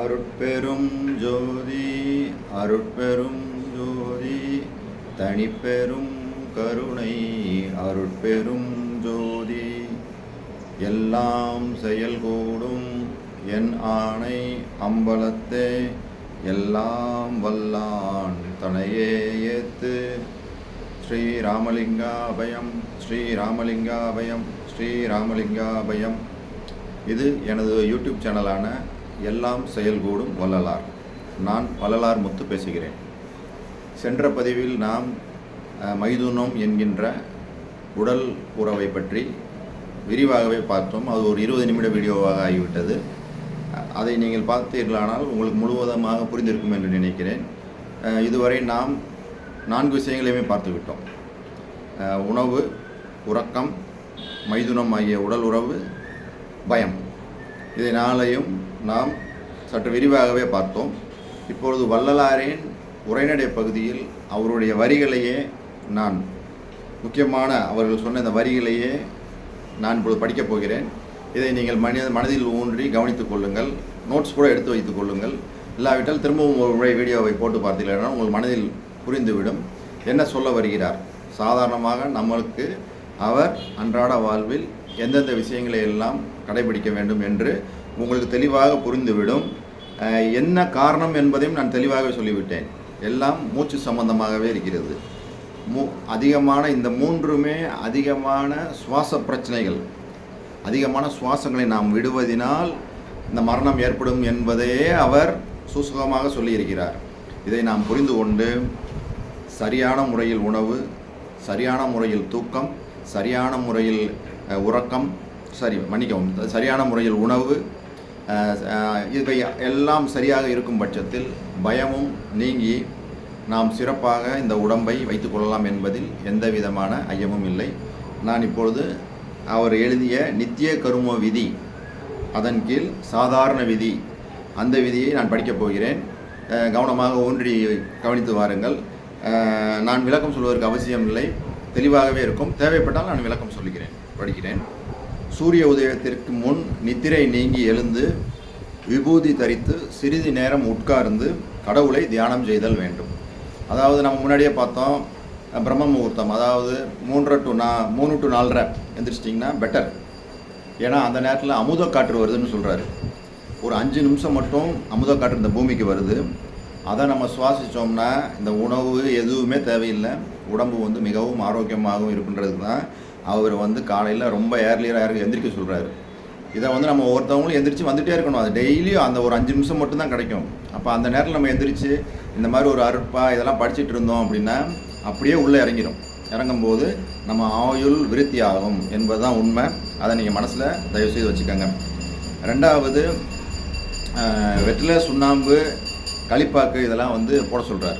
அருட்பெரும் ஜோதி அருட்பெரும் ஜோதி தனிப்பெரும் கருணை அருட்பெரும் ஜோதி. எல்லாம் செயல்கூடும் என் ஆணை அம்பலத்தே எல்லாம் வல்லான் தனையே ஏத்து. ஸ்ரீராமலிங்காபயம் ஸ்ரீராமலிங்காபயம் அபயம் அபயம் இது எனது யூடியூப் சேனலான எல்லாம் செயல்கூடும் வள்ளலார். நான் வள்ளலார் முத்து பேசுகிறேன். சென்ற பதிவில் நாம் மைதுனம் என்கின்ற உடல் உறவை பற்றி விரிவாகவே பார்த்தோம். அது ஒரு இருபது நிமிட வீடியோவாக ஆகிவிட்டது. அதை நீங்கள் பார்த்தீர்களானால் உங்களுக்கு முழுவதுமாக புரிந்திருக்கும் என்று நினைக்கிறேன். இதுவரை நாம் நான்கு விஷயங்களையுமே பார்த்துவிட்டோம் உணவு உறக்கம் மைதுனம் ஆகிய உடல் உறவு பயம். இதை நாளையும் நாம் சற்று விரிவாகவே பார்த்தோம். இப்பொழுது வள்ளலாரின் உரைநடை பகுதியில் அவருடைய வரிகளையே நான் முக்கியமான அவர்கள் சொன்ன இந்த வரிகளையே நான் இப்பொழுது படிக்கப் போகிறேன். இதை நீங்கள் மனித மனதில் ஊன்றி கவனித்துக் கொள்ளுங்கள். நோட்ஸ் கூட எடுத்து வைத்துக் கொள்ளுங்கள். இல்லாவிட்டால் திரும்பவும் ஒரு முறை வீடியோவை போட்டு பார்த்தீங்கன்னா உங்கள் மனதில் புரிந்துவிடும். என்ன சொல்ல வருகிறார்? சாதாரணமாக நம்மளுக்கு அவர் அன்றாட வாழ்வில் எந்தெந்த விஷயங்களை எல்லாம் கடைபிடிக்க வேண்டும் என்று உங்களுக்கு தெளிவாக புரிந்துவிடும். என்ன காரணம் என்பதையும் நான் தெளிவாகவே சொல்லிவிட்டேன். எல்லாம் மூச்சு சம்பந்தமாகவே இருக்கிறது. மூ அதிகமான இந்த மூன்றுமே அதிகமான சுவாச பிரச்சனைகள். அதிகமான சுவாசங்களை நாம் விடுவதினால் இந்த மரணம் ஏற்படும் என்பதையே அவர் சுசுகமாக சொல்லியிருக்கிறார். இதை நாம் புரிந்து கொண்டு சரியான முறையில் உணவு சரியான முறையில் தூக்கம் சரியான முறையில் உறக்கம் சரி மன்னிக்கவும் சரியான முறையில் உணவு இவை எல்லாம் சரியாக இருக்கும் பட்சத்தில் பயமும் நீங்கி நாம் சிறப்பாக இந்த உடம்பை வைத்து கொள்ளலாம் என்பதில் எந்த விதமான ஐயமும் இல்லை. நான் இப்பொழுது அவர் எழுதிய நித்திய கரும விதி அதன் கீழ் சாதாரண விதி அந்த விதியை நான் படிக்கப் போகிறேன். கவனமாக ஊன்றி கவனித்து வாருங்கள். நான் விளக்கம் சொல்வதற்கு அவசியம் இல்லை தெளிவாகவே இருக்கும். தேவைப்பட்டால் நான் விளக்கம் சொல்கிறேன். படிக்கிறேன். சூரிய உதயத்திற்கு முன் நித்திரை நீங்கி எழுந்து விபூதி தரித்து சிறிது நேரம் உட்கார்ந்து கடவுளை தியானம் செய்தல் வேண்டும். அதாவது நம்ம முன்னாடியே பார்த்தோம் பிரம்ம முகூர்த்தம் அதாவது மூன்றரை டு நா மூணு டு நாலரை எந்திரிச்சிட்டிங்கன்னா பெட்டர் ஏன்னா அந்த நேரத்தில் அமுத காற்று வருதுன்னு சொல்கிறாரு ஒரு அஞ்சு நிமிஷம் மட்டும் அமுத காற்று இந்த பூமிக்கு வருது. அதை நம்ம சுவாசித்தோம்னா இந்த உணவு எதுவுமே தேவையில்லை. உடம்பு வந்து மிகவும் ஆரோக்கியமாகவும் இருக்குன்றது தான் அவர் வந்து காலையில் ரொம்ப ஏர்லியராக எந்திரிக்க சொல்கிறாரு இதை வந்து நம்ம ஒவ்வொருத்தவங்களும் எந்திரிச்சு வந்துகிட்டே இருக்கணும். அது டெய்லியும் அந்த ஒரு அஞ்சு நிமிஷம் மட்டும்தான் கிடைக்கும். அப்போ அந்த நேரத்தில் நம்ம எந்திரிச்சு இந்த மாதிரி ஒரு அருப்பா இதெல்லாம் படிச்சிட்டு இருந்தோம் அப்படின்னா அப்படியே உள்ளே இறங்கிடும் இறங்கும்போது நம்ம ஆயுள் விருத்தி ஆகும் என்பதுதான் உண்மை. அதை நீங்கள் மனசில் தயவு செய்து வச்சுக்கோங்க. ரெண்டாவது வெற்றிலை சுண்ணாம்பு களிப்பாக்கு இதெல்லாம் வந்து போட சொல்கிறார்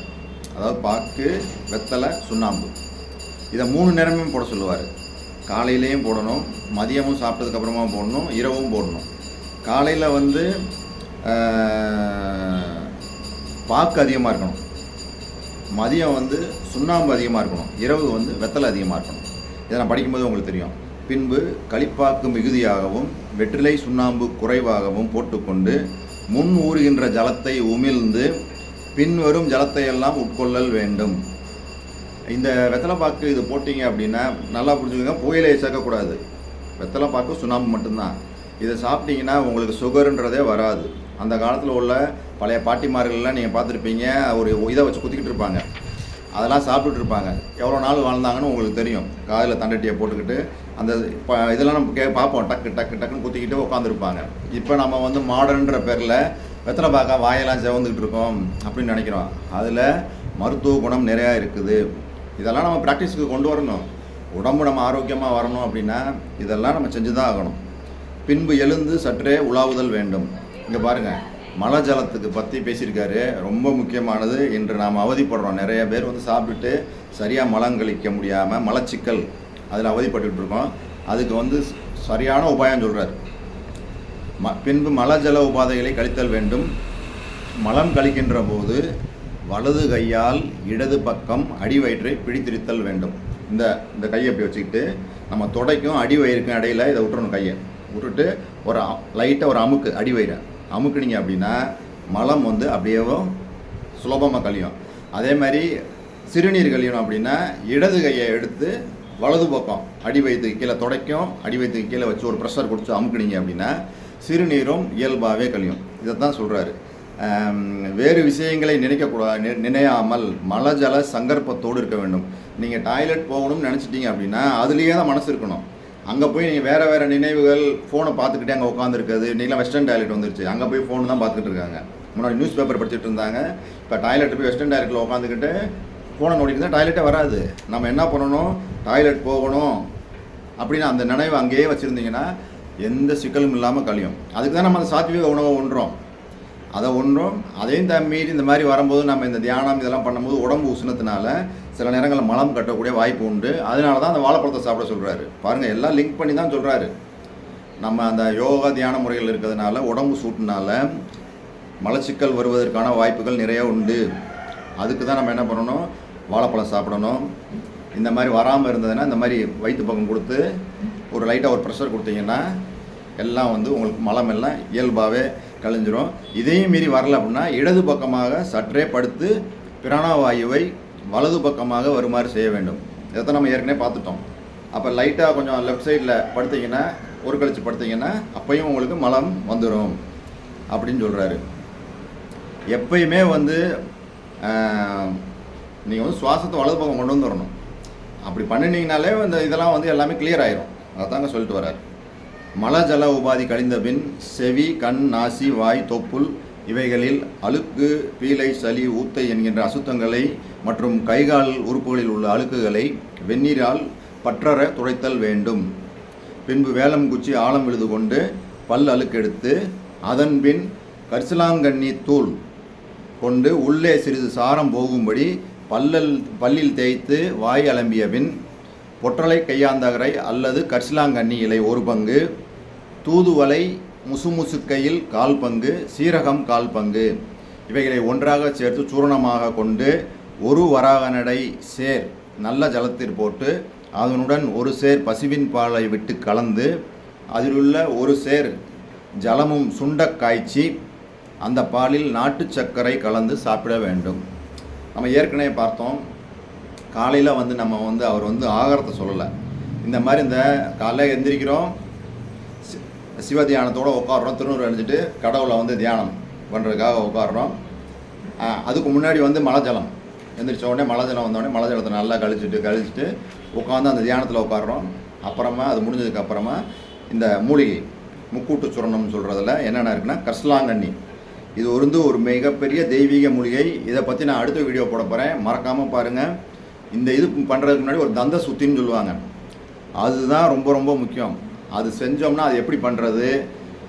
அதாவது பாக்கு வெத்தலை சுண்ணாம்பு. இதை மூணு நேரமும் போட சொல்லுவார். காலையிலையும் போடணும் மதியமும் சாப்பிட்டதுக்கப்புறமா போடணும் இரவும் போடணும். காலையில் வந்து பாக்கு அதிகமாக இருக்கணும். மதியம் வந்து சுண்ணாம்பு அதிகமாக இருக்கணும். இரவு வந்து வெத்தலை அதிகமாக இருக்கணும். இதை நான் படிக்கும்போது உங்களுக்கு தெரியும். பின்பு களிப்பாக்கு மிகுதியாகவும் வெற்றிலை சுண்ணாம்பு குறைவாகவும் போட்டுக்கொண்டு முன் ஊறுகின்ற ஜலத்தை உமிழ்ந்து பின்வரும் ஜலத்தை எல்லாம் உட்கொள்ளல் வேண்டும். இந்த வெத்தலைப்பாக்கு இது போட்டிங்க அப்படின்னா நல்லா புரிஞ்சுக்கோங்க. புகையிலையை சேர்க்கக்கூடாது. வெத்தலைப்பாக்கு சுண்ணாம்பு மட்டும்தான். இதை சாப்பிட்டீங்கன்னா உங்களுக்கு சுகருன்றதே வராது. அந்த காலத்தில் உள்ள பழைய பாட்டிமார்கள்லாம் நீங்கள் பார்த்துருப்பீங்க. ஒரு இதை வச்சு குத்திக்கிட்டு இருப்பாங்க. அதெல்லாம் சாப்பிட்டுட்டு இருப்பாங்க. எவ்வளோ நாள் வாழ்ந்தாங்கன்னு உங்களுக்கு தெரியும். காதில் தண்டட்டியை போட்டுக்கிட்டு அந்த இப்போ இதெல்லாம் நம்ம கே பார்ப்போம். டக்கு டக்கு டக்குன்னு குத்திக்கிட்டு உட்காந்துருப்பாங்க இப்போ நம்ம வந்து மாடர்ன்ற பேரில் வெத்தலை பாக்கா வாயெல்லாம் செவந்துக்கிட்டு இருக்கோம் அப்படின்னு நினைக்கிறோம். அதில் மருத்துவ குணம் நிறையா இருக்குது. இதெல்லாம் நம்ம ப்ராக்டிஸுக்கு கொண்டு வரணும். உடம்பு நம்ம ஆரோக்கியமாக வரணும் அப்படின்னா இதெல்லாம் நம்ம செஞ்சு தான் ஆகணும். பின்பு எழுந்து சற்றே உலாவுதல் வேண்டும். இங்கே பாருங்கள் மழை ஜலத்துக்கு பற்றி பேசியிருக்காரு. ரொம்ப முக்கியமானது. இன்று நாம் அவதிப்படுறோம். நிறைய பேர் வந்து சாப்பிட்டுட்டு சரியாக மலம் கழிக்க முடியாமல் மலச்சிக்கல் அதில் அவதிப்பட்டுட்டு இருக்கோம். அதுக்கு வந்து சரியான உபாயம் சொல்கிறார் ம பின்பு மலஜல உபாதைகளை கழித்தல் வேண்டும். மலம் கழிக்கின்ற போது வலது கையால் இடது பக்கம் அடி வயிற்றை பிடித்திருத்தல் வேண்டும். இந்த இந்த கையை இப்படி வச்சுக்கிட்டு நம்ம தொடைக்கும் அடி வயிறுக்கும் இடையில இதை விட்டுறணும் கையை. விட்டுட்டு ஒரு லைட்டாக ஒரு அமுக்கு அடி வயிறை. அமுக்குனீங்க அப்படின்னா மலம் வந்து அப்படியேவும் சுலபமாக கழியும். அதே மாதிரி சிறுநீர் கழியணும் அப்படின்னா இடது கையை எடுத்து வலது பக்கம் அடி வயிற்றுக்கு கீழே துடைக்கும் அடி வயிற்றுக்கு கீழே வச்சு ஒரு ப்ரெஷர் கொடுத்து அமுக்குனீங்க அப்படின்னா சிறுநீரும் இயல்பாகவே கழியும். இதை தான் சொல்கிறாரு வேறு விஷயங்களை நினைக்கக்கூடாது நி- நினையாமல் மலஜல சங்கற்பத்தோடு இருக்க வேண்டும். நீங்கள் டாய்லெட் போகணும்னு நினச்சிட்டீங்க அப்படின்னா அதுலேயே தான் மனசு இருக்கணும். அங்கே போய் நீங்கள் வேறு வேறு நினைவுகள் ஃபோனை பார்த்துக்கிட்டே அங்கே உட்காந்துருக்குது நீங்களாம் வெஸ்டர்ன் டாய்லெட் வந்துருச்சு. அங்கே போய் ஃபோன் தான் பார்த்துக்கிட்டு இருக்காங்க. முன்னாடி நியூஸ் பேப்பர் படிச்சுட்டு இருந்தாங்க. இப்போ டாய்லெட் போய் வெஸ்டர்ன் டாய்லெட்டில் உட்காந்துக்கிட்டு ஃபோனை நோண்டிட்டு தான் டாய்லெட்டே வராது. நம்ம என்ன பண்ணணும்? டாய்லெட் போகணும். அப்படின்னு அந்த நினைவு அங்கேயே வச்சுருந்தீங்கன்னா எந்த சிக்கலும் இல்லாமல் கழியும். அதுக்கு தான் நம்ம அந்த சாத்விக உணவை ஒன்றோம் அதை ஒன்றும் அதையும் தான் மீறி இந்த மாதிரி வரும்போது நம்ம இந்த தியானம் இதெல்லாம் பண்ணும்போது உடம்பு உஷ்ணத்தினால சில நேரங்களில் மலம் கட்டக்கூடிய வாய்ப்பு உண்டு. அதனால தான் அந்த வாழைப்பழத்தை சாப்பிட சொல்கிறாரு பாருங்கள் எல்லாம் லிங்க் பண்ணி தான் சொல்கிறாரு நம்ம அந்த யோகா தியான முறைகள் இருக்கிறதுனால உடம்பு சூட்டுனால மலச்சிக்கல் வருவதற்கான வாய்ப்புகள் நிறைய உண்டு. அதுக்கு தான் நம்ம என்ன பண்ணணும்? வாழைப்பழம் சாப்பிடணும். இந்த மாதிரி வராமல் இருந்ததுன்னா இந்த மாதிரி வயிற்று பக்கம் கொடுத்து ஒரு லைட்டாக ஒரு ப்ரெஷர் கொடுத்தீங்கன்னா எல்லாம் வந்து உங்களுக்கு மலம் எல்லாம் இயல்பாகவே கழிஞ்சிரும் இதையும் மீறி வரல அப்படின்னா இடது பக்கமாக சற்றே படுத்து பிராணவாயுவை வலது பக்கமாக வருமாறு செய்ய வேண்டும். இதைத்தான் நம்ம ஏற்கனவே பார்த்துட்டோம். அப்போ லைட்டாக கொஞ்சம் லெஃப்ட் சைடில் படுத்திங்கன்னா ஒரு கழிச்சு படுத்தீங்கன்னா அப்பையும் உங்களுக்கு மலம் வந்துடும் அப்படின்னு சொல்கிறாரு எப்பயுமே வந்து நீங்கள் வந்து சுவாசத்தை வலது பக்கம் கொண்டு வந்துடணும் அப்படி பண்ணினீங்கனாலே இந்த இதெல்லாம் வந்து எல்லாமே கிளியர் ஆயிரும். அதாங்க சொல்லிட்டு வர்றாரு. மலஜல உபாதி கழிந்த பின் செவி கண் நாசி வாய் தொப்புள் இவைகளில் அழுக்கு பீலை சளி ஊத்தை என்கின்ற அசுத்தங்களை மற்றும் கைகால் உறுப்புகளில் உள்ள அழுக்குகளை வெந்நீரால் பற்றற துடைத்தல் வேண்டும். பின்பு வேலம் குச்சி ஆழம் விழுது கொண்டு பல் அழுக்கெடுத்து அதன் பின் கரிசலாங்கண்ணி தூள் கொண்டு உள்ளே சிறிது சாரம் போகும்படி பல்லல் பல்லில் தேய்த்து வாய் அலம்பிய பின் பொற்றலை கையாந்தகரை அல்லது கரிசலாங்கண்ணி இலை ஒரு பங்கு தூதுவளை முசுமுசுக்கையில் கால் பங்கு சீரகம் கால் பங்கு இவைகளை ஒன்றாக சேர்த்து சூரணமாக கொண்டு ஒரு வராகனடை சேர் நல்ல ஜலத்தில் போட்டு அதனுடன் ஒரு சேர் பசுவின் பாலை விட்டு கலந்து அதிலுள்ள ஒரு சேர் ஜலமும் சுண்டக் காய்ச்சி அந்த பாலில் நாட்டு சர்க்கரை கலந்து சாப்பிட வேண்டும். நம்ம ஏற்கனவே பார்த்தோம் காலையில் வந்து நம்ம வந்து அவர் வந்து ஆகாரத்தை சொல்லலை. இந்த மாதிரி இந்த காலையில் எந்திரிக்கிறோம் சிவ தியானத்தோட உட்காடுறோம் திருநூறு அணிஞ்சிட்டு கடவுளை வந்து தியானம் பண்ணுறதுக்காக உட்காடுறோம் அதுக்கு முன்னாடி வந்து மலஜலம். எந்திரிச்ச உடனே மலை ஜலம் வந்தோடனே மலஜலத்தை நல்லா கழிச்சிட்டு கழிச்சிட்டு உட்காந்து அந்த தியானத்தில் உட்காடுறோம் அப்புறமா அது முடிஞ்சதுக்கு அப்புறமா இந்த மூலிகை முக்கூட்டு சுரணம்னு சொல்கிறதுல என்னென்ன இருக்குன்னா கர்ஸ்லாங்கண்ணி இது வந்து ஒரு மிகப்பெரிய தெய்வீக மூலிகை. இதை பற்றி நான் அடுத்த வீடியோ போட போகிறேன் மறக்காமல் பாருங்கள் இந்த இது பண்ணுறதுக்கு முன்னாடி ஒரு தந்த சுத்தின்னு சொல்லுவாங்க. அதுதான் ரொம்ப ரொம்ப முக்கியம். அது செஞ்சோம்னா அது எப்படி பண்ணுறது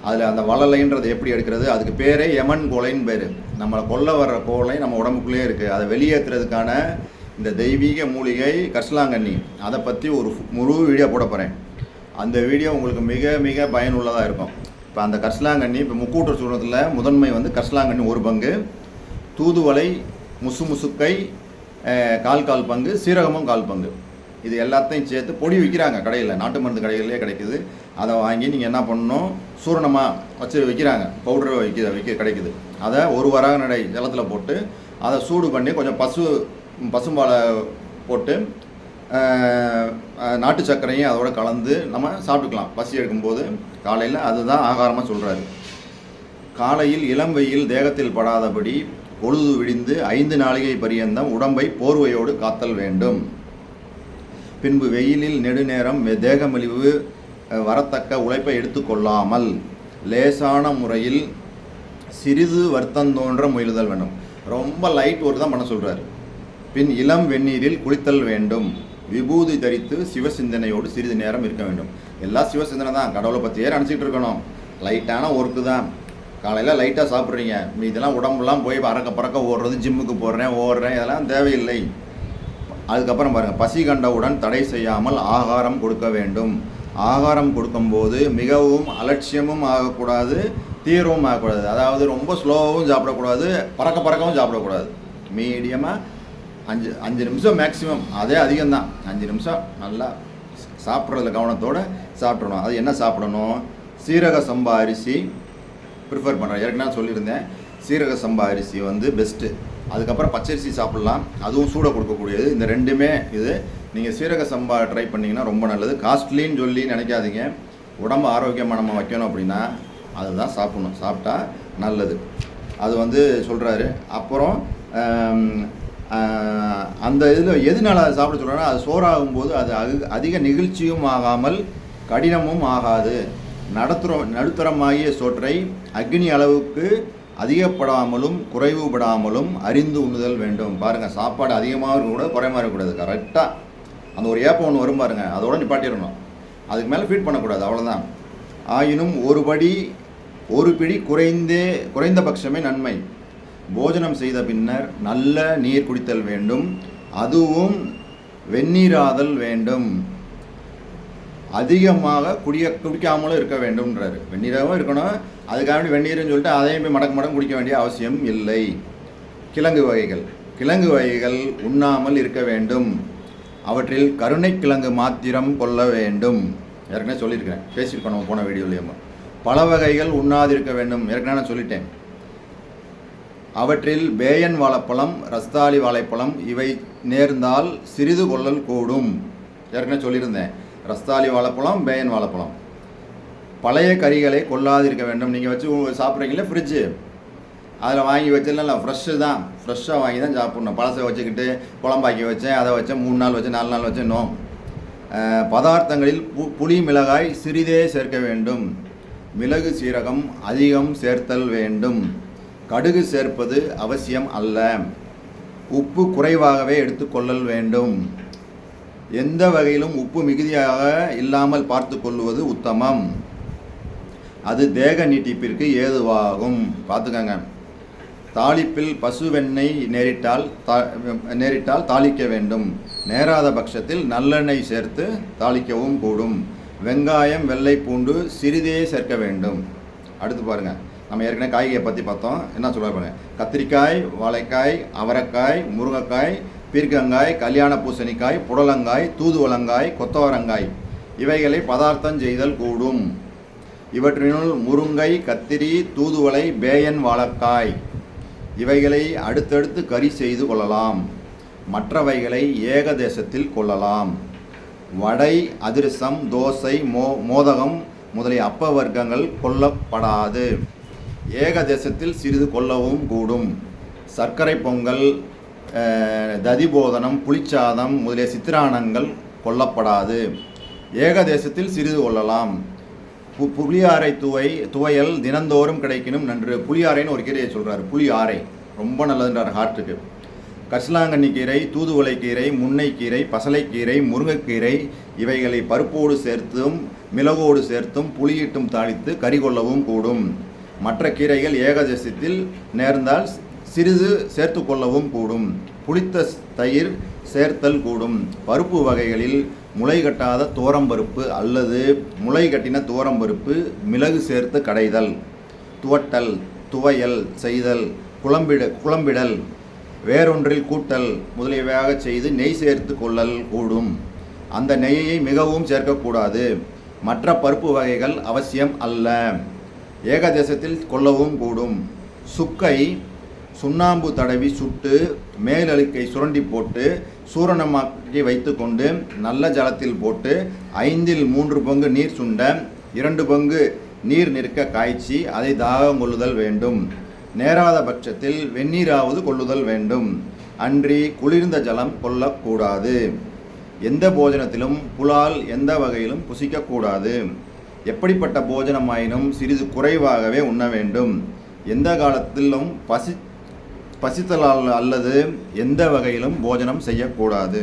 அதில் அந்த வளலைன்றது எப்படி எடுக்கிறது? அதுக்கு பேரே யமன் கோலைன்னு பேர். நம்மளை கொல்ல வர்ற கோலை நம்ம உடம்புக்குள்ளேயே இருக்குது அதை வெளியேற்றுறதுக்கான இந்த தெய்வீக மூலிகை கர்சலாங்கண்ணி. அதை பற்றி ஒரு முழு வீடியோ போட போகிறேன் அந்த வீடியோ உங்களுக்கு மிக மிக பயனுள்ளதாக இருக்கும். இப்போ அந்த கர்சலாங்கண்ணி இப்போ முக்கூட்டு சூரணத்தில் முதன்மை வந்து கர்சலாங்கண்ணி ஒரு பங்கு தூதுவளை முசு முசுக்கை கால் கால் பங்கு சீரகமும் கால் பங்கு. இது எல்லாத்தையும் சேர்த்து பொடி விற்கிறாங்க கடையில். நாட்டு மருந்து கடைகள்லேயே கிடைக்குது. அதை வாங்கி நீங்கள் என்ன பண்ணணும்? சூரணமாக வச்சு விற்கிறாங்க பவுடர் விற்க வைக்க கிடைக்குது. அதை ஒரு வராக நடை ஜலத்தில் போட்டு அதை சூடு பண்ணி கொஞ்சம் பசு பசும்பாலை போட்டு நாட்டு சர்க்கரையும் அதோட கலந்து நம்ம சாப்பிட்டுக்கலாம். பசி எடுக்கும்போது காலையில் அதுதான் ஆகாரமாக சொல்கிறாரு காலையில் இளம் வெயில் தேகத்தில் படாதபடி பொழுது விடிந்து ஐந்து நாளிகை பரியந்தம் உடம்பை போர்வையோடு காத்தல் வேண்டும். பின்பு வெயிலில் நெடுநேரம் தேகமலிவு வரத்தக்க உழைப்பை எடுத்துக்கொள்ளாமல் லேசான முறையில் சிறிது வருத்தம் தோன்ற முயலுதல் வேண்டும். ரொம்ப லைட் ஒரு தான் பண்ண சொல்கிறார் பின் இளம் வெந்நீரில் குளித்தல் வேண்டும். விபூதி தரித்து சிவசிந்தனையோடு சிறிது நேரம் இருக்க வேண்டும். எல்லாம் சிவசிந்தனை தான். கடவுளை பற்றியே நினச்சிட்டு இருக்கணும். லைட்டான ஒர்க்கு தான். காலையில் லைட்டாக சாப்பிட்றீங்க. இதெல்லாம் உடம்புலாம் போய் பறக்க பறக்க ஓடுறது ஜிம்முக்கு போடுறேன் ஓடுறேன் இதெல்லாம் தேவையில்லை. அதுக்கப்புறம் பாருங்கள் பசி கண்டவுடன் தடை செய்யாமல் ஆகாரம் கொடுக்க வேண்டும். ஆகாரம் கொடுக்கும்போது மிகவும் அலட்சியமும் ஆகக்கூடாது தீவிரமும் ஆகக்கூடாது. அதாவது ரொம்ப ஸ்லோவாகவும் சாப்பிடக்கூடாது பறக்க பறக்கவும் சாப்பிடக்கூடாது. மீடியமாக அஞ்சு அஞ்சு நிமிஷம் மேக்ஸிமம் அதே அதிகம்தான். அஞ்சு நிமிஷம் நல்லா சாப்பிட்றதுல கவனத்தோடு சாப்பிட்றணும் அது என்ன சாப்பிடணும்? சீரக சம்பா அரிசி ப்ரிஃபர் பண்ணுறேன் ஏற்கனவே சொல்லியிருந்தேன். சீரக சம்பா அரிசி வந்து பெஸ்ட்டு அதுக்கப்புறம் பச்சரிசி சாப்பிட்லாம். அதுவும் சூட கொடுக்கக்கூடியது. இந்த ரெண்டுமே இது. நீங்கள் சீரக சம்பா ட்ரை பண்ணிங்கன்னா ரொம்ப நல்லது. காஸ்ட்லின்னு சொல்லி நினைக்காதீங்க. உடம்பு ஆரோக்கியமாக நம்ம வைக்கணும் அப்படின்னா அதுதான் சாப்பிடணும். சாப்பிட்டா நல்லது. அது வந்து சொல்கிறாரு அப்புறம் அந்த இதில் எதுனால அதை சாப்பிட சொல்கிறேன்னா அது சோறாகும்போது அது அகு- அதிக நிகழ்ச்சியும் ஆகாமல் கடினமும் ஆகாது. நடுத்தர நடுத்தரமாகிய சோற்றை அக்னி அளவுக்கு அதிகப்படாமலும் குறைவுபடாமலும் அறிந்து உண்ணுதல் வேண்டும். பாருங்கள் சாப்பாடு அதிகமாக இருக்கக்கூடாது குறையமாக இருக்கக்கூடாது. கரெக்டாக அந்த ஒரு ஏப்பம் ஒன்று வரும் பாருங்கள் அதோட நிப்பாட்டிடணும். அதுக்கு மேலே ஃபீட் பண்ணக்கூடாது. அவ்வளோதான் ஆயினும் ஒரு படி ஒரு பிடி குறைந்தே குறைந்தபட்சமே நன்மை. போஜனம் செய்த பின்னர் நல்ல நீர் குடித்தல் வேண்டும். அதுவும் வெந்நீராதல் வேண்டும். அதிகமாக குடிய குடிக்காமலும் இருக்க வேண்டும்ன்றாரு. வெந்நீராகவும் இருக்கணும். அதுக்காக வேண்டி வெந்நீர்னு சொல்லிட்டு அதையும் போய் மடக்கு மடங்கு குடிக்க வேண்டிய அவசியம் இல்லை. கிழங்கு வகைகள். கிழங்கு வகைகள் உண்ணாமல் இருக்க வேண்டும். அவற்றில் கருணை கிழங்கு மாத்திரம் கொள்ள வேண்டும். ஏற்கனவே சொல்லியிருக்கிறேன். பேசியிருக்கோம் நம்ம போன வீடியோலையும் பல வகைகள் உண்ணாதிருக்க வேண்டும். ஏற்கனவே நான் சொல்லிட்டேன். அவற்றில் பேயன் வாழைப்பழம் ரஸ்தாலி வாழைப்பழம் இவை நேர்ந்தால் சிறிது கொள்ளல் கூடும். ஏற்கனவே சொல்லியிருந்தேன். ரஸ்தாலி வாழைப்பழம் பேயன் வாழைப்பழம். பழைய கறிகளை கொள்ளாதிருக்க வேண்டும். நீங்கள் வச்சு சாப்பிட்றீங்களே ஃப்ரிட்ஜு அதில் வாங்கி வச்சிடல ஃப்ரெஷ்ஷு தான். ஃப்ரெஷ்ஷாக வாங்கி தான் சாப்பிட்ணும். பழசை வச்சுக்கிட்டு குழம்பாக்கி வச்சேன் அதை வச்சேன் மூணு நாள் வச்சேன் நாலு நாள் வச்சேன் நோ பதார்த்தங்களில் பு புளி மிளகாய் சிறிதே சேர்க்க வேண்டும். மிளகு சீரகம் அதிகம் சேர்த்தல் வேண்டும். கடுகு சேர்ப்பது அவசியம் அல்ல. உப்பு குறைவாகவே எடுத்துக்கொள்ளல் வேண்டும். எந்த வகையிலும் உப்பு மிகுதியாக இல்லாமல் பார்த்து கொள்வது உத்தமம். அது தேக நீட்டிப்பிற்கு ஏதுவாகும். பார்த்துக்கங்க. தாளிப்பில் பசுவெண்ணெய் நேரிட்டால் தா நேரிட்டால் தாளிக்க வேண்டும். நேராத பட்சத்தில் நல்லெண்ணெய் சேர்த்து தாளிக்கவும் கூடும். வெங்காயம் வெள்ளை பூண்டு சிறிதே சேர்க்க வேண்டும். அடுத்து பாருங்க. நம்ம ஏற்கனவே காய்கறியை பற்றி பார்த்தோம். என்ன சொல்ல பாருங்கள் கத்திரிக்காய் வாழைக்காய் அவரைக்காய் முருங்கைக்காய் பீர்க்கங்காய் கல்யாண பூசணிக்காய் புடலங்காய் தூதுவளங்காய் கொத்தவரங்காய். இவைகளை பதார்த்தம் செய்தல் கூடும். இவற்றினுள் முருங்கை கத்திரி தூதுவளை பேயன் வாழைக்காய் இவைகளை அடுத்தடுத்து கறி செய்து கொள்ளலாம். மற்றவைகளை ஏகதேசத்தில் கொள்ளலாம். வடை அதிரசம் தோசை மோ மோதகம் முதலிய அப்ப வர்க்கங்கள் கொல்லப்படாது. ஏகதேசத்தில் சிறிது கொள்ளவும் கூடும். சர்க்கரை பொங்கல் ததிபோதனம் புளிச்சாதம் முதலிய சித்திரானங்கள் கொல்லப்படாது. ஏகதேசத்தில் சிறிது கொள்ளலாம். பு புளியாரை துவை துவையல் தினந்தோறும் கிடைக்கணும் நன்று. புளியாரைன்னு ஒரு கீரையை சொல்கிறார் புளியாரை. ரொம்ப நல்லதுன்றார் ஹார்ட்டுக்கு கரிசலாங்கண்ணி கீரை தூதுவளை கீரை முன்னைக்கீரை பசலைக்கீரை முருங்கைக்கீரை இவைகளை பருப்போடு சேர்த்தும் மிளகோடு சேர்த்தும் புளியிட்டும் தாளித்து கறி கொள்ளவும் கூடும். மற்ற கீரைகள் ஏகதேசத்தில் நேர்ந்தால் சிறிது சேர்த்து கொள்ளவும் கூடும். புளித்த தயிர் சேர்த்தல் கூடும். பருப்பு வகைகளில் முளை கட்டாத தோரம்பருப்பு அல்லது முளை கட்டின தோரம்பருப்பு மிளகு சேர்த்து கடைதல் துவட்டல் துவையல் செய்தல் குழம்பிட குழம்பிடல் வேறொன்றில் கூட்டல் முதலியவையாக செய்து நெய் சேர்த்து கொள்ளல் கூடும். அந்த நெய்யை மிகவும் சேர்க்கக்கூடாது. மற்ற பருப்பு வகைகள் அவசியம் அல்ல. ஏகதேசத்தில் கொள்ளவும் கூடும். சுக்கை சுண்ணாம்பு தடவி சுட்டு மேலழுக்கை சுரண்டி போட்டு சூரணமாக்கி வைத்துக்கொண்டு நல்ல ஜலத்தில் போட்டு ஐந்தில் மூன்று பங்கு நீர் சுண்ட இரண்டு பங்கு நீர் நிற்க காய்ச்சி அதை தாகம் கொள்ளுதல் வேண்டும். நேராத பட்சத்தில் வெந்நீராவது கொள்ளுதல் வேண்டும். அன்றி குளிர்ந்த ஜலம் கொள்ளக்கூடாது. எந்த போஜனத்திலும் புலால் எந்த வகையிலும் புசிக்கக்கூடாது. எப்படிப்பட்ட போஜனமாயினும் சிறிது குறைவாகவே உண்ண வேண்டும். எந்த காலத்திலும் பசி பசித்தலால் அல்லது எந்த வகையிலும் போஜனம் செய்யக்கூடாது.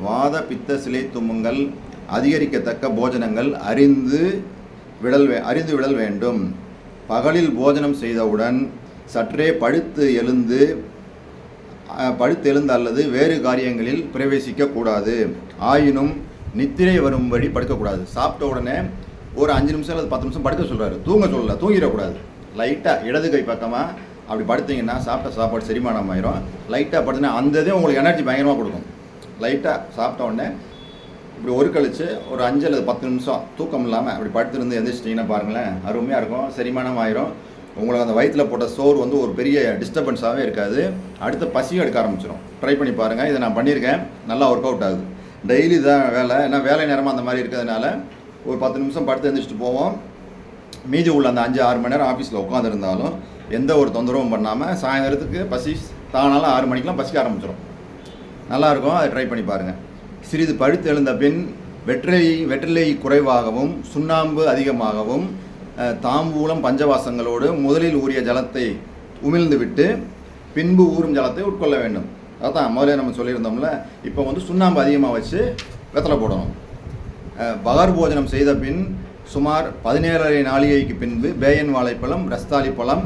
வாத பித்த சிலை தும்முங்கள். அதிகரிக்கத்தக்க போஜனங்கள் அறிந்து விடல் வே அறிந்து விடல் வேண்டும். பகலில் போஜனம் செய்தவுடன் சற்றே படுத்து எழுந்து அஹ், படுத்தெழுந்து அல்லது வேறு காரியங்களில் பிரவேசிக்கக்கூடாது. ஆயினும் நித்திரை வரும்படி படுக்கக்கூடாது. சாப்பிட்ட உடனே ஒரு அஞ்சு நிமிஷம் அல்லது பத்து நிமிஷம் படுக்க சொல்கிறாரு தூங்க சொல்லல தூங்கிடக்கூடாது. லைட்டாக இடது கை பக்கமாக அப்படி படுத்தீங்கன்னா சாப்பிட்ட சாப்பாடு செரிமானம் ஆயிரும் லைட்டாக படுத்தினா அந்த இதே உங்களுக்கு எனர்ஜி பயங்கரமாக கொடுக்கும். லைட்டாக சாப்பிட்ட உடனே இப்படி ஒரு கழிச்சு ஒரு அஞ்சு அல்லது பத்து நிமிஷம் தூக்கம் இல்லாமல் அப்படி படுத்திருந்து எந்திரிச்சிட்டிங்கன்னா பாருங்களேன் அருமையாக இருக்கும் செரிமானம் ஆயிரும் உங்களுக்கு அந்த வயிற்றில் போட்ட சோறு வந்து ஒரு பெரிய டிஸ்டர்பன்ஸாகவே இருக்காது. அடுத்து பசியும் எடுக்க ஆரம்பிச்சிடும் ட்ரை பண்ணி பாருங்கள் இதை நான் பண்ணியிருக்கேன். நல்லா ஒர்க் அவுட் ஆகுது. டெய்லி தான் வேலை ஏன்னா வேலை நேரமாக அந்த மாதிரி இருக்கிறதுனால ஒரு பத்து நிமிஷம் படுத்து எழுந்திரிச்சிட்டு போவோம். மீதி உள்ள அந்த அஞ்சு ஆறு மணி நேரம் ஆஃபீஸில் உட்காந்துருந்தாலும் எந்த ஒரு தொந்தரவும் பண்ணாமல் சாயந்தரத்துக்கு பசி தானாலும் ஆறு மணிக்கெலாம் பசிக்க ஆரம்பிச்சிடும் நல்லாயிருக்கும் அதை ட்ரை பண்ணி பாருங்கள் சிறிது பழுத்து எழுந்த பின் வெற்றிலை வெற்றிலை குறைவாகவும் சுண்ணாம்பு அதிகமாகவும் தாம்பூலம் பஞ்சவாசங்களோடு முதலில் ஊறிய ஜலத்தை உமிழ்ந்து விட்டு பின்பு ஊறும் ஜலத்தை உட்கொள்ள வேண்டும். அதான் முதல்ல நம்ம சொல்லியிருந்தோம்ல இப்போ வந்து சுண்ணாம்பு அதிகமாக வச்சு வெத்தலை போடணும். பகர் போஜனம் செய்த பின் சுமார் பதினேழரை நாளிகைக்கு பின்பு பேயன் வாழைப்பழம் ரஸ்தாலி பழம்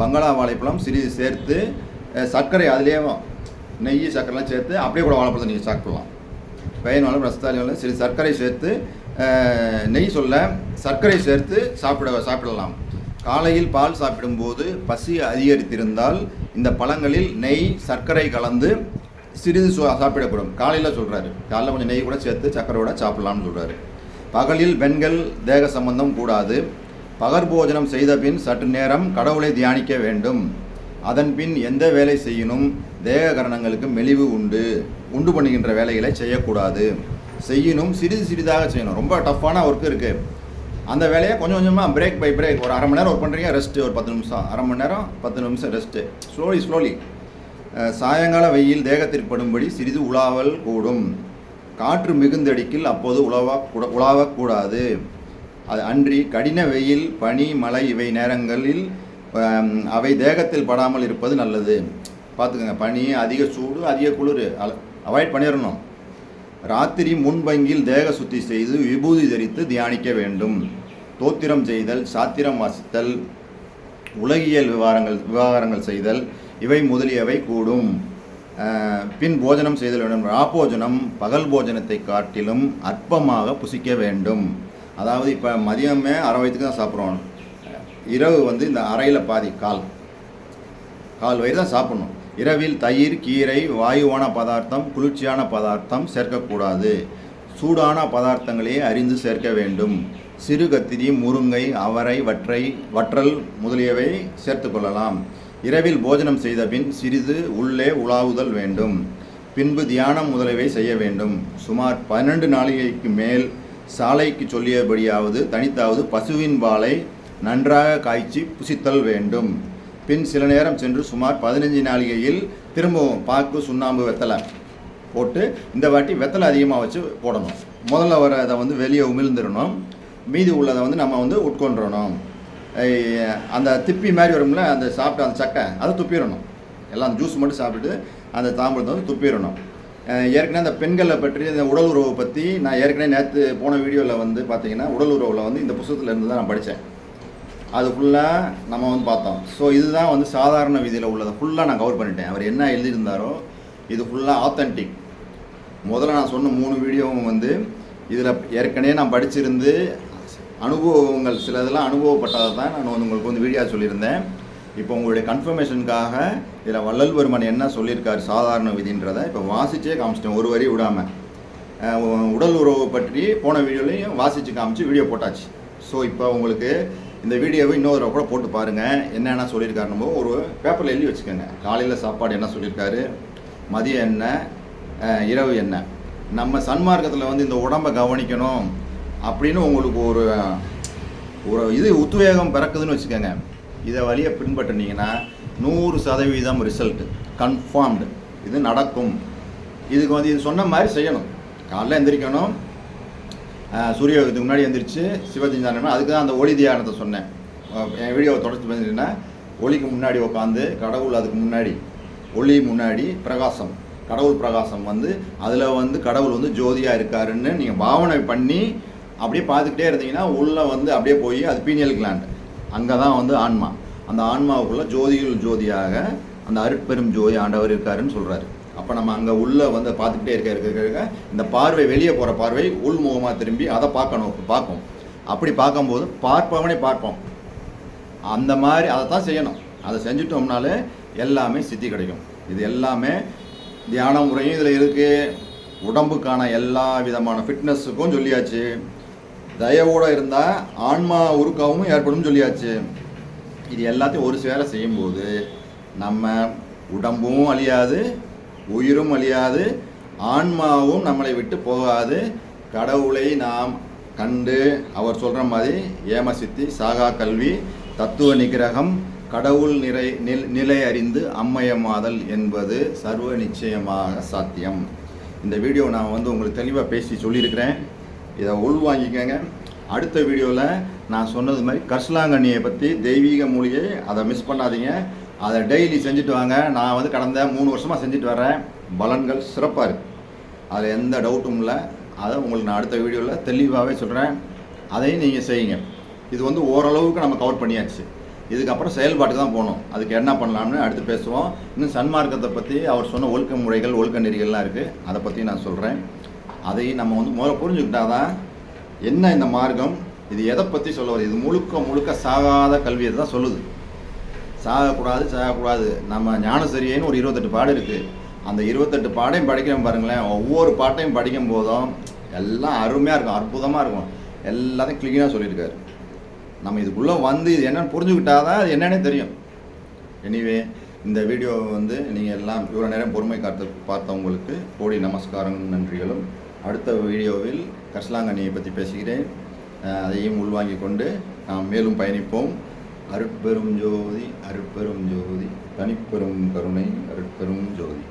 பங்களா வாழைப்பழம் சிறிது சேர்த்து சர்க்கரை அதுலேயே நெய் சர்க்கரைலாம் சேர்த்து அப்படியே கூட வாழைப்பழத்தை நீங்கள் சாப்பிடலாம். பேயன் வாழைப்பழம் ரஸ்தாலி வாழை சிறிது சர்க்கரை சேர்த்து நெய் சொல்ல சர்க்கரை சேர்த்து சாப்பிட சாப்பிடலாம். காலையில் பால் சாப்பிடும்போது பசி அதிகரித்திருந்தால் இந்த பழங்களில் நெய் சர்க்கரை கலந்து சிறிது சாப்பிடக்கூடும் காலையில் சொல்கிறாரு காலைல கொஞ்சம் நெய் கூட சேர்த்து சர்க்கரையோட சாப்பிடலாம்னு சொல்கிறாரு பகலில் பெண்கள் தேக சம்பந்தம் கூடாது. பகர் போஜனம் செய்த பின் சற்று நேரம் கடவுளை தியானிக்க வேண்டும். அதன் பின் எந்த வேலை செய்யணும் தேக கரணங்களுக்கு மெலிவு உண்டு. உண்டு பண்ணுகின்ற வேலைகளை செய்யக்கூடாது. செய்யணும் சிறிது சிறிதாக செய்யணும். ரொம்ப டஃப்பான ஒர்க் இருக்குது அந்த வேலையை கொஞ்சம் கொஞ்சமாக பிரேக் பை பிரேக் ஒரு அரை மணி நேரம் ஒர்க் பண்ணுறீங்க ரெஸ்ட்டு ஒரு பத்து நிமிஷம். அரை மணி நேரம் பத்து நிமிஷம் ரெஸ்ட்டு ஸ்லோலி ஸ்லோலி சாயங்கால வெயில் தேகத்திற்கு படும்படி சிறிது உலாவல் கூடும். காற்று மிகுந்தடிக்கில் அப்போது உலவா கூட உலாவக்கூடாது. அது அன்றி கடின வெயில் பனி மழை இவை நேரங்களில் அவை தேகத்தில் படாமல் இருப்பது நல்லது. பார்த்துக்கோங்க பனி அதிக சூடு அதிக குளிர் அவாய்ட் பண்ணிடணும். ராத்திரி முன்பங்கில் தேக சுத்தி செய்து விபூதி தரித்து தியானிக்க வேண்டும். தோத்திரம் செய்தல் சாத்திரம் வாசித்தல் உலகியல் விவகாரங்கள் விவகாரங்கள் செய்தல் இவை முதலியவை கூடும். பின் போஜனம் செய்தல் வேண்டும். ராபோஜனம் பகல் போஜனத்தை காட்டிலும் அற்பமாக புசிக்க வேண்டும். அதாவது இப்போ மதியமே அரை வயதுக்கு தான் சாப்பிட்றோம். இரவு வந்து இந்த அறையில் பாதி கால். கால் வயிறு தான் சாப்பிட்ணும். இரவில் தயிர் கீரை வாயுவான பதார்த்தம் குளிர்ச்சியான பதார்த்தம் சேர்க்கக்கூடாது. சூடான பதார்த்தங்களையே அறிந்து சேர்க்க வேண்டும். சிறு கத்திரி முருங்கை அவரை வற்றை வற்றல் முதலியவை சேர்த்து கொள்ளலாம். இரவில் போஜனம் செய்த பின் சிறிது உள்ளே உலாவுதல் வேண்டும். பின்பு தியானம் முதலியவை செய்ய வேண்டும். சுமார் பன்னெண்டு நாளிகைக்கு மேல் சாலைக்கு சொல்லியபடியாவது தனித்தாவது பசுவின் பாலை நன்றாக காய்ச்சி புசித்தல் வேண்டும். பின் சில நேரம் சென்று சுமார் பதினஞ்சு நாளிகையில் திரும்பவும் பாக்கு சுண்ணாம்பு வெத்தலை போட்டு இந்த வாட்டி வெத்தலை அதிகமாக வச்சு போடணும். முதல்ல வர அதை வந்து வெளியே உமிழ்ந்துடணும். மீதி உள்ளதை வந்து நம்ம வந்து உட்கொண்டுறணும். அந்த திப்பி மாதிரி வரும்ல அந்த சாப்பிட்ட அந்த சக்கை அதை துப்பிடணும். எல்லாம் ஜூஸ் மட்டும் சாப்பிட்டுட்டு அந்த தாம்பழத்தை வந்து துப்பிடணும். ஏற்கனவே அந்த பெண்களை பற்றி இந்த உடல் உறவை பற்றி நான் ஏற்கனவே நேற்று போன வீடியோவில் வந்து பார்த்தீங்கன்னா உடல் உறவில் வந்து இந்த புத்தகத்தில் இருந்து தான் நான் படித்தேன் அது ஃபுல்லாக நம்ம வந்து பார்த்தோம். ஸோ இதுதான் வந்து சாதாரண விதியில் உள்ளதை ஃபுல்லாக நான் கவர் பண்ணிட்டேன். அவர் என்ன எழுதியிருந்தாரோ இது ஃபுல்லாக ஆத்தென்டிக் முதல்ல நான் சொன்ன மூணு வீடியோவும் வந்து இதில் ஏற்கனவே நான் படிச்சிருந்து அனுபவங்கள் சில இதெல்லாம் அனுபவப்பட்டதை தான் நான் வந்து உங்களுக்கு வந்து வீடியோ சொல்லியிருந்தேன். இப்போ உங்களுடைய கன்ஃபர்மேஷனுக்காக இதில் வள்ளல்வர்மன் என்ன சொல்லியிருக்காரு சாதாரண விதின்றதை இப்போ வாசிச்சே காமிச்சிட்டேன் ஒரு வரி விடாமல் உடல் உறவு பற்றி போன வீடியோலையும் வாசித்து காமிச்சு வீடியோ போட்டாச்சு. ஸோ இப்போ உங்களுக்கு இந்த வீடியோவை இன்னொரு கூட போட்டு பாருங்கள் என்னென்ன சொல்லியிருக்காருன்னு ஒரு பேப்பரில் எழுதி வச்சுக்கோங்க. காலையில் சாப்பாடு என்ன சொல்லியிருக்காரு? மதியம் என்ன? இரவு என்ன? நம்ம சன்மார்க்கத்தில் வந்து இந்த உடம்பை கவனிக்கணும் அப்படின்னு உங்களுக்கு ஒரு ஒரு இது உத்வேகம் பிறக்குதுன்னு வச்சுக்கோங்க. இதை வழியை பின்பற்றினீங்கன்னா நூறு சதவீதம் ரிசல்ட்டு கன்ஃபார்ம்டு இது நடக்கும். இதுக்கு வந்து இது சொன்ன மாதிரி செய்யணும். காலைல எந்திரிக்கணும். ஆஹ் சூரிய முன்னாடி எந்திரிச்சு சிவஜிந்தானம் அதுக்கு தான் அந்த ஒளி தியானத்தை சொன்னேன். என் வீடியோவை தொடர்ச்சி பண்ணிட்டீங்கன்னா ஒளிக்கு முன்னாடி உட்காந்து கடவுள் அதுக்கு முன்னாடி ஒளி முன்னாடி பிரகாசம். கடவுள் பிரகாசம் வந்து அதில் வந்து கடவுள் வந்து ஜோதியாக இருக்காருன்னு நீங்கள் பாவனை பண்ணி அப்படியே பார்த்துக்கிட்டே இருந்தீங்கன்னா உள்ளே வந்து அப்படியே போய் அது பீனியல் கிளாண்ட் அங்கே தான் வந்து ஆன்மா. அந்த ஆன்மாவுக்குள்ள ஜோதிகள் ஜோதியாக அந்த அருட்பெரும் ஜோதி ஆண்டவர் இருக்காருன்னு சொல்கிறாரு அப்போ நம்ம அங்கே உள்ளே வந்து பார்த்துக்கிட்டே இருக்க இருக்க இருக்க இந்த பார்வை வெளியே போகிற பார்வை உள்முகமாக திரும்பி அதை பார்க்கணும் பார்க்கும். அப்படி பார்க்கும்போது பார்ப்பவனே பார்ப்போம். அந்த மாதிரி அதை தான் செய்யணும். அதை செஞ்சுட்டோம்னாலே எல்லாமே சித்தி கிடைக்கும். இது எல்லாமே தியான முறையும் இதில் இருக்குது உடம்புக்கான எல்லா விதமான ஃபிட்னஸுக்கும் சொல்லியாச்சு. தயவோடு இருந்தால் ஆன்மா உருக்காவும் ஏற்படும் சொல்லியாச்சு. இது எல்லாத்தையும் ஒரு வேலை செய்யும்போது நம்ம உடம்பும் அழியாது உயிரும் அழியாது ஆன்மாவும் நம்மளை விட்டு போகாது. கடவுளை நாம் கண்டு அவர் சொல்கிற மாதிரி ஏமசித்தி சாகா கல்வி தத்துவ நிகிரகம் கடவுள் நிறை நில் நிலை அறிந்து அம்மயமாதல் என்பது சர்வ நிச்சயமாக சாத்தியம். இந்த வீடியோ நான் வந்து உங்களுக்கு தெளிவாக பேசி சொல்லியிருக்கிறேன். இதை உள்வாங்கிக்கங்க. அடுத்த வீடியோவில் நான் சொன்னது மாதிரி கர்சலாங்கண்ணியை பற்றி தெய்வீக மூலிகை அதை மிஸ் பண்ணாதீங்க. அதை டெய்லி செஞ்சுட்டு வாங்க. நான் வந்து கடந்த மூணு வருஷமாக செஞ்சுட்டு வரேன் பலன்கள் சிறப்பாக இருக்குது அதில் எந்த டவுட்டும் இல்லை. அதை உங்களுக்கு நான் அடுத்த வீடியோவில் தெளிவாகவே சொல்கிறேன் அதையும் நீங்கள் செய்யுங்க. இது வந்து ஓரளவுக்கு நம்ம கவர் பண்ணியாச்சு. இதுக்கப்புறம் செயல்பாட்டுக்கு தான் போகணும். அதுக்கு என்ன பண்ணலாம்னு அடுத்து பேசுவோம். இன்னும் சன்மார்க்கத்தை பற்றி அவர் சொன்ன ஒழுக்க முறைகள் ஒழுக்க நெறிகள்லாம் இருக்குது அதை பற்றி நான் சொல்கிறேன் அதையும் நம்ம வந்து முதல்ல புரிஞ்சுக்கிட்டாதான் என்ன இந்த மார்க்கம்? இது எதை பற்றி சொல்ல வருது இது முழுக்க முழுக்க சாகாத கல்வியை தான் சொல்லுது. சாகக்கூடாது சாகக்கூடாது. நம்ம ஞானசரியைன்னு ஒரு இருபத்தெட்டு பாடு இருக்குது அந்த இருபத்தெட்டு பாடையும் படிக்கிறோம் பாருங்களேன். ஒவ்வொரு பாட்டையும் படிக்கும் போதும் எல்லாம் அருமையாக இருக்கும் அற்புதமாக இருக்கும். எல்லாத்தையும் க்ளீனாக சொல்லியிருக்காரு. நம்ம இதுக்குள்ளே வந்து இது என்னென்னு புரிஞ்சுக்கிட்டா தான் அது என்னன்னே தெரியும். எனிவே இந்த வீடியோ வந்து நீங்கள் எல்லாம் இவ்வளோ நேரம் பொறுமை காத்து பார்த்தவங்களுக்கு கோடி நமஸ்காரம் நன்றிகளும். அடுத்த வீடியோவில் கர்சலாங்கண்ணியை பற்றி பேசுகிறேன். அதையும் உள்வாங்கி கொண்டு நாம் மேலும் பயணிப்போம். அருட்பெரும் ஜோதி அருட்பெரும் ஜோதி தனிப்பெரும் கருணை அருட்பெரும் ஜோதி.